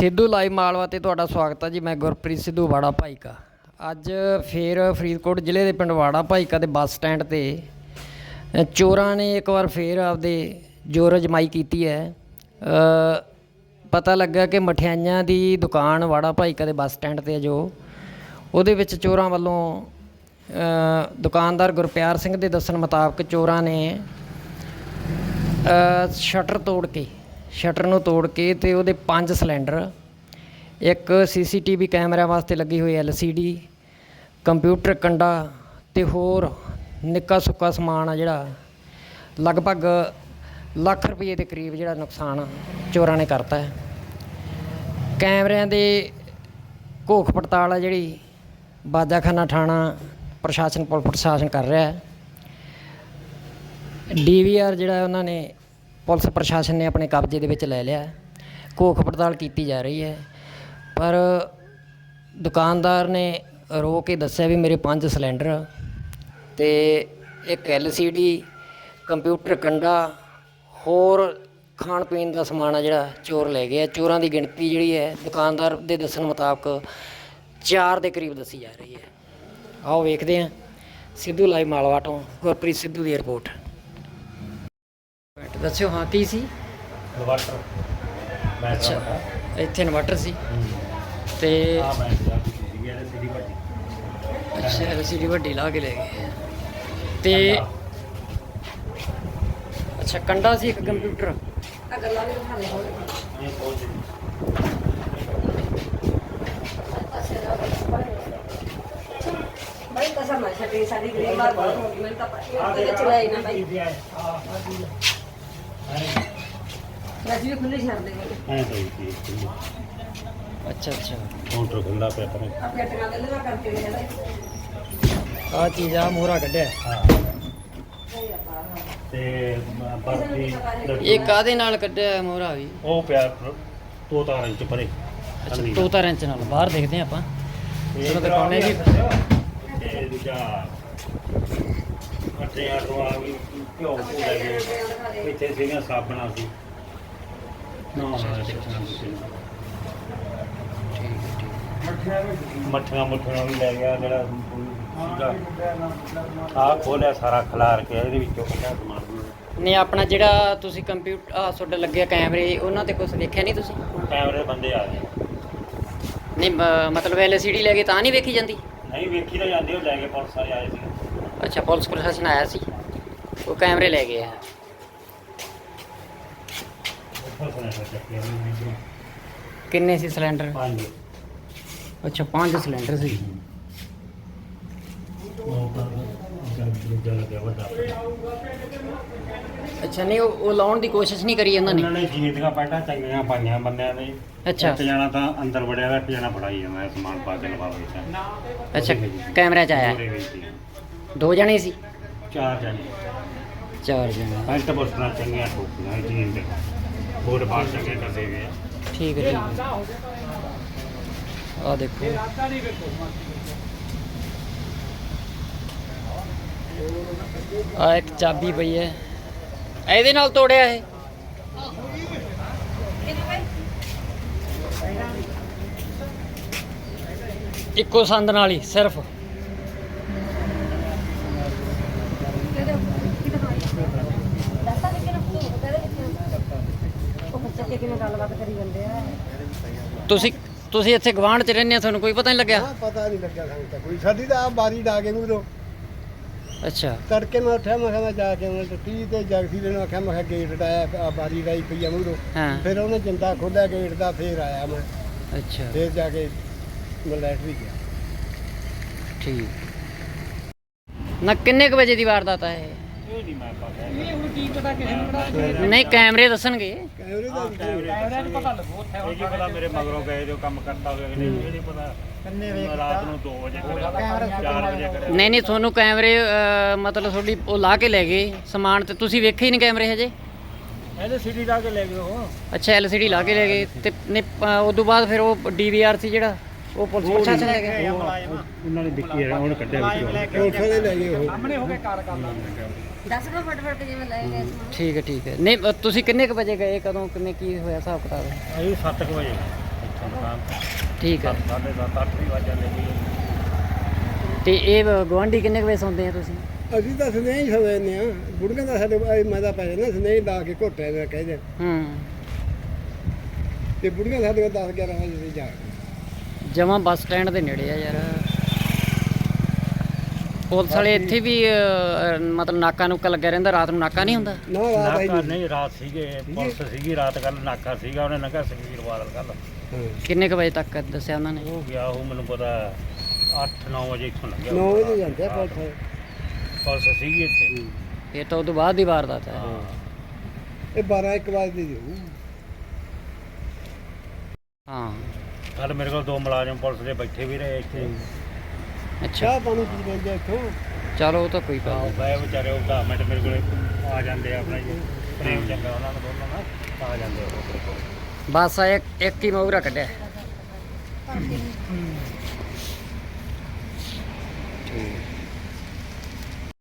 Sidhu live Malwa ਤੇ ਤੁਹਾਡਾ ਸਵਾਗਤ ਹੈ ਜੀ, ਮੈਂ ਗੁਰਪ੍ਰੀਤ ਸਿੱਧੂ ਵਾੜਾ ਭਾਈਕਾ। ਅੱਜ ਫੇਰ ਫਰੀਦਕੋਟ ਜ਼ਿਲ੍ਹੇ ਦੇ ਪਿੰਡ ਵਾੜਾ ਭਾਈਕਾ ਦੇ ਬੱਸ ਸਟੈਂਡ ਤੇ ਚੋਰਾਂ ਨੇ ਇੱਕ ਵਾਰ ਫੇਰ ਆਪਦੇ ਜ਼ੋਰ ਅਜਮਾਈ ਕੀਤੀ ਹੈ। ਪਤਾ ਲੱਗਾ ਕਿ ਮਠਿਆਈਆਂ ਦੀ ਦੁਕਾਨ ਵਾੜਾ ਭਾਈਕਾ ਦੇ ਬੱਸ ਸਟੈਂਡ ਤੇ ਹੈ ਜੋ। ਉਹਦੇ ਵਿੱਚ ਚੋਰਾਂ ਵੱਲੋਂ ਦੁਕਾਨਦਾਰ ਗੁਰਪਿਆਰ ਸਿੰਘ ਦੇ ਦੱਸਣ ਮੁਤਾਬਕ ਚੋਰਾਂ ਨੇ ਸ਼ਟਰ ਤੋੜ ਕੇ ਸ਼ਟਰ ਨੂੰ ਤੋੜ ਕੇ ਤੇ ਉਹਦੇ ਪੰਜ ਸਿਲੰਡਰ, ਇੱਕ ਸੀਸੀਟੀਵੀ ਕੈਮਰਾ ਵਾਸਤੇ ਲੱਗੀ ਹੋਈ ਐਲਸੀਡੀ, ਕੰਪਿਊਟਰ ਕੰਡਾ ਤੇ ਹੋਰ ਨਿੱਕਾ ਸੁੱਕਾ ਸਮਾਨ ਆ ਜਿਹੜਾ ਲਗਭਗ ਲੱਖ ਰੁਪਏ ਦੇ ਕਰੀਬ ਜਿਹੜਾ ਨੁਕਸਾਨ ਚੋਰਾਂ ਨੇ ਕਰਤਾ ਹੈ। ਕੈਮਰਿਆਂ ਦੇ ਘੋਖ ਪੜਤਾਲ ਆ ਜਿਹੜੀ ਬਾਜਾਖਾਨਾ ਥਾਣਾ ਪ੍ਰਸ਼ਾਸਨ ਪੁਲਿਸ ਪ੍ਰਸ਼ਾਸਨ ਕਰ ਰਿਹਾ ਹੈ। ਡੀਵੀਆਰ ਜਿਹੜਾ ਉਹਨਾਂ ਨੇ ਪੁਲਿਸ ਪ੍ਰਸ਼ਾਸਨ ਨੇ ਆਪਣੇ ਕਬਜ਼ੇ ਦੇ ਵਿੱਚ ਲੈ ਲਿਆ ਘੋਖ ਪੜਤਾਲ ਕੀਤੀ ਜਾ ਰਹੀ ਹੈ। ਪਰ ਦੁਕਾਨਦਾਰ ਨੇ ਰੋ ਕੇ ਦੱਸਿਆ ਵੀ ਮੇਰੇ ਪੰਜ ਸਿਲੰਡਰ ਅਤੇ ਇੱਕ ਐੱਲ ਸੀ ਡੀ, ਕੰਪਿਊਟਰ ਕੰਡਾ, ਹੋਰ ਖਾਣ ਪੀਣ ਦਾ ਸਮਾਨ ਆ ਜਿਹੜਾ ਚੋਰ ਲੈ ਗਿਆ ਚੋਰਾਂ ਦੀ ਗਿਣਤੀ ਜਿਹੜੀ ਹੈ ਦੁਕਾਨਦਾਰ ਦੇ ਦੱਸਣ ਮੁਤਾਬਕ ਚਾਰ ਦੇ ਕਰੀਬ ਦੱਸੀ ਜਾ ਰਹੀ ਹੈ। ਆਓ ਵੇਖਦੇ ਹਾਂ ਸਿੱਧੂ ਲਾਈਵ ਮਾਲਵਾ ਤੋਂ ਗੁਰਪ੍ਰੀਤ ਸਿੱਧੂ ਦੀ ਰਿਪੋਰਟ। ਦੱਸਿਓ ਹਾਂ ਕੀ ਸੀ? ਇਨਵਰਟਰ। ਮੈਂ ਅੱਛਾ ਇੱਥੇ ਇਨਵਰਟਰ ਸੀ। ਤੇ ਆ ਮੈਂ ਕੇ ਸੀ ਸਿੱਧੀ ਭੱਜੀ ਅੱਛਾ ਐਲਸੀਡੀ ਵੱਡੀ ਲਾ ਕੇ ਲੈ ਗਏ। ਤੇ ਅੱਛਾ ਕੰਡਾ ਸੀ ਇੱਕ ਕੰਪਿਊਟਰ? ਇਹ ਪਹੁੰਚ ਬੜੀ ਕਸਮ ਹੈ ਸਾਡੀ ਗਰੀਬ ਬਾਰ ਬਹੁਤ ਹੋ ਗਈ ਮੈਨੂੰ ਤਾਂ ਪਤਾ ਨਹੀਂ ਚਲਾਈ ਨਾ ਬਾਈ ਰਾਜੀ ਖੁੱਲੇ ਛੱਡ ਦੇ ਐ ਤਾਂ ਅੱਛਾ ਅੱਛਾ। ਕਾਊਂਟਰ ਖੁੱਲਾ ਪਿਆ ਪਰ ਆ ਪੇਟੀਆਂ ਦੇ ਲਗਾ ਕਰਕੇ ਦੇ ਦੇ ਆ ਚੀਜ਼ ਆ ਮੋਹਰਾ ਕੱਢਿਆ। ਹਾਂ। ਤੇ ਮ- ਬਰਫੀ ਇਹ ਕਾਦੇ ਨਾਲ ਕੱਢਿਆ ਮੋਹਰਾ ਵੀ? ਉਹ ਪਿਆ ਦੋ ਤਾਰਾਂ ਚ ਪਰੇ। ਅੱਛਾ ਦੋ ਤਾਰ ਇੰਚ ਨਾਲ। ਬਾਹਰ ਦੇਖਦੇ ਹਾਂ ਆਪਾਂ। ਤੇ ਦੂਜਾ ਕੱਟੇ ਆਟੋ ਆ ਗਈ ਘਿਓ ਘੂ ਲੈ ਗਏ ਇੱਥੇ ਸੀਗੀਆਂ ਸਾਬਣਾ ਸੀ। ਨਾ ਮੱਠੀਆਂ ਮੁੱਠੀਆਂ ਵੀ ਲੈ ਗਿਆ ਜਿਹੜਾ ਆ ਖੋਲਿਆ ਸਾਰਾ ਖਿਲਾਰ ਕੇ ਇਹਦੇ ਵਿੱਚੋਂ ਕੱਢਿਆ ਸਮਾਨ ਨੇ ਆਪਣਾ ਜਿਹੜਾ ਤੁਸੀਂ ਕੰਪਿਊਟਰ ਆ ਤੁਹਾਡੇ ਲੱਗਿਆ ਕੈਮਰੇ ਉਹਨਾਂ ਤੇ ਕੁਝ ਦੇਖਿਆ ਨਹੀਂ ਤੁਸੀਂ? ਕੈਮਰੇ ਬੰਦੇ ਆ ਗਏ। ਨਹੀਂ ਮਤਲਬ ਐਲਸੀਡੀ ਲੈ ਕੇ ਤਾਂ ਨਹੀਂ ਵੇਖੀ ਜਾਂਦੀ? ਨਹੀਂ ਵੇਖੀ ਤਾਂ ਜਾਂਦੇ ਉਹ ਲੈ ਕੇ ਪੁਲਿਸ ਵਾਲੇ ਆਏ ਸੀ। ਅੱਛਾ ਪੁਲਿਸ ਪ੍ਰਸ਼ਾਸਨ ਆਇਆ ਸੀ। ਉਹ ਕੈਮਰੇ ਲੈ ਗਏ ਆ ਨੇ ਕਿੰਨੇ ਸੀ ਸਿਲੰਡਰ? ਪੰਜ। ਅੱਛਾ ਪੰਜ ਸਿਲੰਡਰ ਸੀ। ਅੱਛਾ ਨਹੀਂ ਉਹ ਉਹ ਲਾਉਣ ਦੀ ਕੋਸ਼ਿਸ਼ ਨਹੀਂ ਕਰੀ ਉਹਨਾਂ ਉਹਨਾਂ ਨੇ ਨੇ ਜੀਨ ਦੀਆਂ ਪੈਂਟਾਂ ਚੰਗੀਆਂ ਪਾਈਆਂ ਬੰਦਿਆਂ ਨੇ। ਅੱਛਾ। ਇੱਕ ਜਣਾ ਤਾਂ ਅੰਦਰ ਵੜਿਆ ਦਾ ਇੱਕ ਜਣਾ ਫੜਾਈ ਜਾਂਦਾ ਸਮਾਨ ਪਾ ਕੇ ਲਵਾ ਵਿੱਚ ਅੱਛਾ ਕੈਮਰਾ 'ਚ ਆਇਆ। ਦੋ ਜਣੇ ਸੀ? ਚਾਰ ਜਣੇ। ਚਾਰ ਜਣੇ। ਪੈਂਟ ਬੋਸਟਾਂ ਚੰਗੀਆਂ ਠੋਕੀਆਂ ਜੀਨ ਦੇ। ਬੋਰਡ ਬਾਹਰ ਚੰਗੇ ਕਰਦੇ ਗਏ ਆ। ਠੀਕ ਹੈ ਠੀਕ ਆ ਦੇਖੋ। ਆ ਇੱਕ ਚਾਬੀ ਪਈ ਹੈ। ਇਹਦੇ ਨਾਲ ਤੋੜਿਆ ਇਹ। ਇੱਕੋ ਸੰਦ ਨਾਲ ਹੀ ਸਿਰਫ ਦੱਸਾ ਕਿ ਨਾ ਉਹ ਬੱਚੇ ਕੇ ਕਿਵੇਂ ਗੱਲਬਾਤ ਕਰੀ ਜਾਂਦੇ ਆ? ਤੁਸੀਂ ਤੁਸੀਂ ਇੱਥੇ ਗਵਾਂਢ ਚ ਰਹਿੰਦੇ ਆ ਤੁਹਾਨੂੰ ਕੋਈ ਪਤਾ ਨਹੀਂ ਲੱਗਿਆ? ਹਾਂ, ਪਤਾ ਨਹੀਂ ਲੱਗਿਆ ਸਾਨੂੰ ਤਾਂ ਕੋਈ। ਸਾਡੀ ਤਾਂ ਆਪ ਬਾਰੀ ਡਾ ਕੇ ਮੂਰੋ। ਅੱਛਾ। ਤੜਕੇ ਮੈਂ ਉੱਠਿਆ ਮੈਂ ਕਿਹਾ ਮੈਂ ਜਾ ਕੇ ਮੈਂ ਟੱਟੀ ਤੇ ਜਗਸੀ ਦੇ ਨੂੰ ਆਖਿਆ ਮੈਂ ਕਿਹਾ ਗੇਟ ਡਾਇਆ ਆ ਬਾਰੀ ਡਾਈ ਪਈ ਆ ਮੂਰੋ। ਹਾਂ। ਫਿਰ ਉਹਨੇ ਜਿੰਦਾ ਖੋਲਿਆ ਗੇਟ ਦਾ ਫੇਰ ਆਇਆ ਮੈਂ। ਅੱਛਾ। ਫੇਰ ਜਾ ਕੇ ਮੈਂ ਲੈਟਰੀ ਗਿਆ। ਠੀਕ। ਨਾ ਕਿੰਨੇ ਕੁ ਵਜੇ ਦੀ ਵਾਰਦਾਤ ਹੈ ਇਹ? ਇਹ ਨਹੀਂ ਮੈਂ ਪਤਾ ਨਹੀਂ ਕੈਮਰੇ ਦੱਸਣਗੇ। ਕੈਮਰੇ ਦਾ ਵੀ ਕੈਮਰੇ ਨੂੰ ਪਤਾ ਲੱਗੋ ਇਹ ਕੀ ਪਤਾ ਮੇਰੇ ਮਗਰੋਂ ਗਏ ਜੋ ਕੰਮ ਕਰਦਾ ਹੋਵੇ ਨਹੀਂ ਇਹ ਨਹੀਂ ਪਤਾ ਕਿੰਨੇ ਵਜੇ ਰਾਤ ਨੂੰ 2 ਵਜੇ ਕਰਿਆ 4 ਵਜੇ ਕਰਿਆ ਨਹੀਂ ਨਹੀਂ ਤੁਹਾਨੂੰ ਕੈਮਰੇ ਅਹ, ਮਤਲਬ ਤੁਹਾਡੀ ਉਹ ਲਾ ਕੇ ਲੈ ਗਏ। ਸਮਾਨ ਤੇ ਤੁਸੀਂ ਵੇਖੇ ਹੀ ਨਹੀਂ ਕੈਮਰੇ ਹਜੇ? ਇਹਦੇ ਸਿਟੀ ਲਾ ਕੇ ਲੈ ਗਏ ਉਹ। ਅੱਛਾ ਐਲਸੀਡੀ ਲਾ ਕੇ ਲੈ ਗਏ ਤੇ ਨੇ ਉਸ ਤੋਂ ਬਾਅਦ ਫਿਰ ਉਹ ਡੀਵੀਆਰ ਸੀ ਜਿਹੜਾ ਉਹ ਪੁਲਿਸ ਪ੍ਰਸ਼ਾਸਨ ਲੈ ਗਿਆ ਉਹਨਾਂ ਨੇ ਦਿੱਤੀ ਹੈ ਉਹਨੇ ਕੱਢਿਆ ਵਿੱਚ ਪੁਲਿਸ ਵਾਲੇ ਲੈ ਗਏ ਉਹ। ਦੱਸ ਦੋ ਫਟਫਟ ਕੇ ਜਿਵੇਂ ਲੈ ਗਏ ਠੀਕ ਹੈ ਠੀਕ ਹੈ। ਨਹੀਂ ਅ, ਤੁਸੀਂ ਕਿੰਨੇ ਕੁ ਵਜੇ ਗਏ ਕਦੋਂ ਕਿੰਨੇ ਕੀ ਹੋਇਆ ਹਿਸਾਬ ਕਿਤਾਬ? ਅਸੀਂ 7 ਵਜੇ। ਇੱਥੋਂ ਦੁਕਾਨ ਤੋਂ ਠੀਕ ਹੈ। ਸੱਤ ਸਾਢੇ ਸੱਤ ਅੱਠ ਵੀ ਵੱਜ ਤੇ ਇਹ ਗਵਾਂਢੀ ਕਿੰਨੇ ਕੁ ਵਜੇ ਸੌਂਦੇ ਆ ਤੁਸੀਂ? ਅਸੀਂ ਤਾਂ ਸਨੇਹ ਹੀ ਸਵੇਨੇ ਆ ਬੁੜੀਆਂ ਦਾ ਸਾਡੇ ਆਏ ਮਾਦਾ ਪੈ ਜਾਂਦਾ ਸਨੇਹ ਲਾ ਕੇ ਘੋਟੇ ਦੇ ਕਹਿੰਦੇ ਹੂੰ। ਤੇ ਬੁੜੀਆਂ ਸਾਡੇ 10 11 ਵਜੇ ਦੀ ਜਾ ਜਮਾ ਬੱਸ ਸਟੈਂਡ ਦੇ ਨੇੜੇ ਆ ਯਾਰ। ਪੁਲਿਸ ਵਾਲੇ ਇੱਥੇ ਵੀ ਅਹ, ਮਤਲਬ ਨਾਕਾ ਨੁਕਾ ਲੱਗਿਆ ਰਹਿੰਦਾ ਰਾਤ ਨੂੰ ਨਾਕਾ ਨਹੀਂ ਹੁੰਦਾ? ਨਾ ਰਾਤ ਆਈ ਨਾਕਾ ਨਹੀਂ। ਨਹੀਂ ਰਾਤ ਸੀਗੇ ਪੁਲਿਸ ਸੀਗੀ ਰਾਤ ਕੱਲ ਨਾਕਾ ਸੀਗਾ ਉਹਨੇ ਨੰਗਾ ਸੁਖਵੀਰ ਬਾਦਲ ਕੱਲ ਹਾਂ। ਕਿੰਨੇ ਕੁ ਵਜੇ ਤੱਕ ਦੱਸਿਆ ਉਹਨਾਂ ਨੇ? ਉਹ ਗਿਆ ਉਹ ਮੈਨੂੰ ਪਤਾ 8-9 ਵਜੇ ਇੱਥੋਂ ਲੰਘਿਆ। 9 ਵਜੇ ਜਾਂਦੇ ਆ ਪੁਲਿਸ ਪੁਲਿਸ ਸੀਗੀ ਇੱਥੇ। ਇਹ ਤਾਂ ਉਦੋਂ ਬਾਅਦ ਦੀ ਵਾਰਦਾਤ ਹੈ ਹਾਂ। ਇਹ 12 1 ਵਜੇ ਦੀ ਹੋਊ ਹਾਂ। ਕੱਲ ਮੇਰੇ ਕੋਲ ਦੋ ਮੁਲਾਜ਼ਮ ਪੁਲਿਸ ਦੇ ਬੈਠੇ ਵੀ ਰਹੇ ਇੱਥੇ। ਅੱਛਾ। ਚਾਹ ਪਾਣੀ ਪੀ ਲੈਂਦੇ ਇੱਥੋਂ। ਚਲੋ ਉਹ ਤਾਂ ਕੋਈ ਗੱਲ ਨਹੀਂ। ਬੈ ਵਿਚਾਰੇ ਉਹ 10 ਮਿੰਟ ਮੇਰੇ ਕੋਲੇ ਆ ਜਾਂਦੇ ਆ ਆਪਣਾ ਜੀ। ਪ੍ਰੇਮ ਚੰਗਾ ਉਹਨਾਂ ਨੂੰ ਦੋਨੋਂ ਨਾ ਆ ਜਾਂਦੇ ਆ। ਉਹ ਮੇਰੇ ਕੋਲ ਬਸ ਆ ਇੱਕ ਇੱਕ ਹੀ ਮੋਗਰਾ ਕੱਢਿਆ।